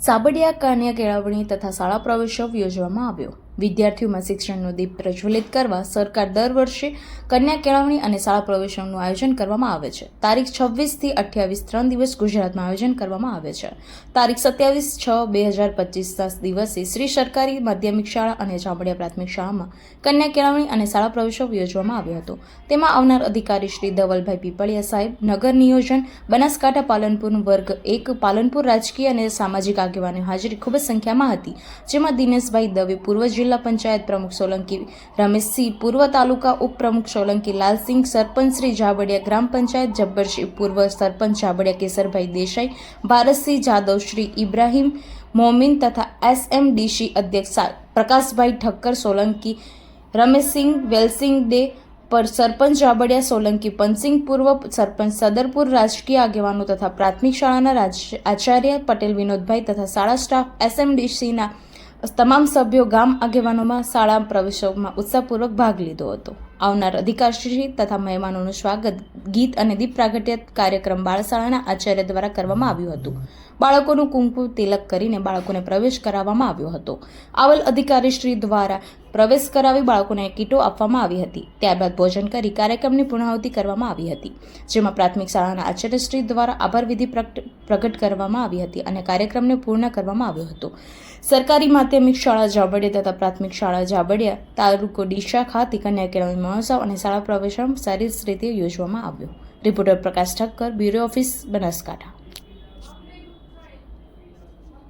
સાબડિયા કન્યા કેળવણી તથા શાળા પ્રવેશોત્સવ યોજવામાં આવ્યો. વિદ્યાર્થીઓમાં શિક્ષણનો દીપ પ્રજ્વલિત કરવા સરકાર દર વર્ષે કન્યા કેળવણી અને શાળા પ્રવેશનનું આયોજન કરવામાં આવે છે. તારીખ છવ્વીસથી અઠ્યાવીસ ત્રણ દિવસ ગુજરાતમાં આયોજન કરવામાં આવે છે. તારીખ સત્યાવીસ છ બે હજાર પચીસના દિવસે શ્રી સરકારી માધ્યમિક શાળા અને ચાંપડિયા પ્રાથમિક શાળામાં કન્યા કેળવણી અને શાળા પ્રવેશોત્સવ યોજવામાં આવ્યો હતો. તેમાં આવનાર અધિકારી શ્રી ધવલભાઈ પીપળિયા સાહેબ, નગર નિયોજન, બનાસકાંઠા પાલનપુર વર્ગ એક, પાલનપુર રાજકીય અને સામાજિક આગેવાની હાજરી ખૂબ જ સંખ્યામાં હતી. જેમાં દિનેશભાઈ દવે પૂર્વ જિલ્લા પંચાયત પ્રમુખ સોલંકી રમેશસિંહ, પૂર્વ તાલુકા ઉપપ્રમુખ સોલંકી લાલસિંહ, સરપંચ શ્રી જાબડિયા ગ્રામ પંચાયત જબ્બરસિંહ, પૂર્વ સરપંચ જાબડિયા કેસરભાઈ દેસાઈ, ભારતસિંહ જાદવ શ્રી ઇબ્રાહીમ મોમિન તથા એસએમડીસી અધ્યક્ષ પ્રકાશભાઈ ઠક્કર, સોલંકી રમેશસિંહ, વેલસિંહ ડે પર સરપંચ જાબડિયા સોલંકી પંચસિંહ પૂર્વ સરપંચ સદરપુર, રાજકીય આગેવાનો તથા પ્રાથમિક શાળાના આચાર્ય પટેલ વિનોદભાઈ તથા શાળા સ્ટાફ એસએમડીસીના તમામ સભ્યો ગામ આગેવાનોમાં શાળા પ્રવેશોમાં ઉત્સાહપૂર્વક ભાગ લીધો હતો. આવનાર અધિકારશ્રી તથા મહેમાનોનું સ્વાગત, ગીત અને દીપ પ્રાગટ્ય કાર્યક્રમ બાળશાળાના આચાર્ય દ્વારા કરવામાં આવ્યું હતું. બાળકોનું કુંકુ તિલક કરીને બાળકોને પ્રવેશ કરાવવામાં આવ્યો હતો. આવલ અધિકારીશ્રી દ્વારા પ્રવેશ કરાવી બાળકોને કીટો આપવામાં આવી હતી. ત્યારબાદ ભોજન કરી કાર્યક્રમની પૂર્ણાહુતિ કરવામાં આવી હતી. જેમાં પ્રાથમિક શાળાના આચાર્યશ્રી દ્વારા આભાર વિધિ પ્રગટ કરવામાં આવી હતી અને કાર્યક્રમને પૂર્ણ કરવામાં આવ્યો હતો. સરકારી માધ્યમિક શાળા જાબડિયા તથા પ્રાથમિક શાળા જાબડિયા તાલુકો ડીશા ખાતે કન્યા કેળવણી મહોત્સવ અને શાળા પ્રવેશમ સારી રીતે યોજવામાં આવ્યો. Reporter Prakash Thakkar bureau office Banaskantha.